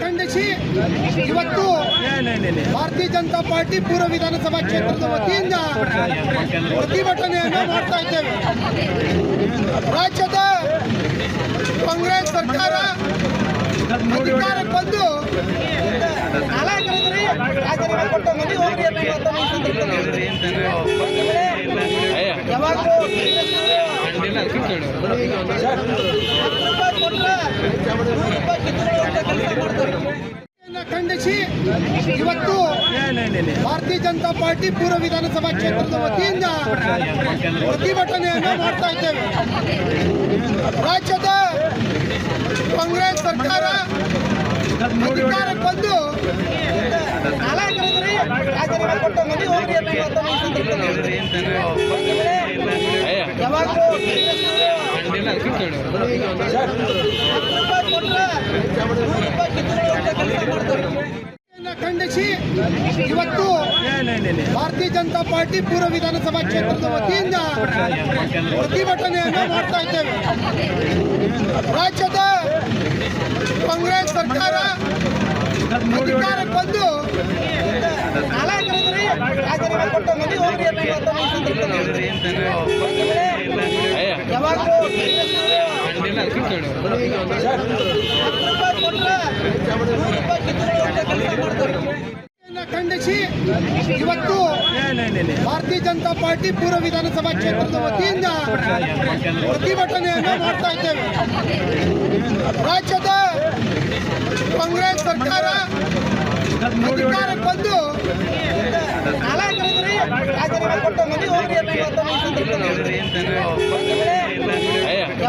ಖಂಡಿಸಿ. ಇವತ್ತು ಭಾರತೀಯ ಜನತಾ ಪಾರ್ಟಿ ಪೂರ್ವ ವಿಧಾನಸಭಾ ಕ್ಷೇತ್ರದ ವತಿಯಿಂದ ಪ್ರತಿಭಟನೆಯನ್ನು ಮಾಡ್ತಾ ಇದ್ದೇವೆ. ರಾಜ್ಯದ ಕಾಂಗ್ರೆಸ್ ಸರ್ಕಾರ ಅಧಿಕಾರಕ್ಕೆ ಬಂದು ಯಾವಾಗಲೂ ಖಂಡಿಸಿ ಇವತ್ತು ಭಾರತೀಯ ಜನತಾ ಪಾರ್ಟಿ ಪೂರ್ವ ವಿಧಾನಸಭಾ ಕ್ಷೇತ್ರದ ವತಿಯಿಂದ ಪ್ರತಿಭಟನೆಯನ್ನು ಮಾಡ್ತಾ ಇದ್ದೇವೆ. ರಾಜ್ಯದ ಕಾಂಗ್ರೆಸ್ ಸರ್ಕಾರ ಅಧಿಕಾರಕ್ಕೆ ಬಂದು ಯಾವಾಗಲೂ ಇದನ್ನ ಖಂಡಿಸಿ, ಇವತ್ತು ಭಾರತೀಯ ಜನತಾ ಪಾರ್ಟಿ ಪೂರ್ವ ವಿಧಾನಸಭಾ ಕ್ಷೇತ್ರದ ವತಿಯಿಂದ ಪ್ರತಿಭಟನೆಯನ್ನು ಮಾಡ್ತಾ ಇದ್ದೇವೆ. ರಾಜ್ಯದ ಕಾಂಗ್ರೆಸ್ ಸರ್ಕಾರ ಅಧಿಕಾರಕ್ಕೆ ಬಂದು ಯಾವಾಗಲೂ ಇದನ್ನ ಖಂಡಿಸಿ, ಇವತ್ತು ಭಾರತೀಯ ಜನತಾ ಪಾರ್ಟಿ ಪೂರ್ವ ವಿಧಾನಸಭಾ ಕ್ಷೇತ್ರದ ವತಿಯಿಂದ ಪ್ರತಿಭಟನೆಯನ್ನು ಮಾಡ್ತಾ ಇದ್ದೇವೆ. ರಾಜ್ಯದ ಕಾಂಗ್ರೆಸ್ ಸರ್ಕಾರ ಅಧಿಕಾರಕ್ಕೆ ಬಂದು ಯಾವಾಗಲೂ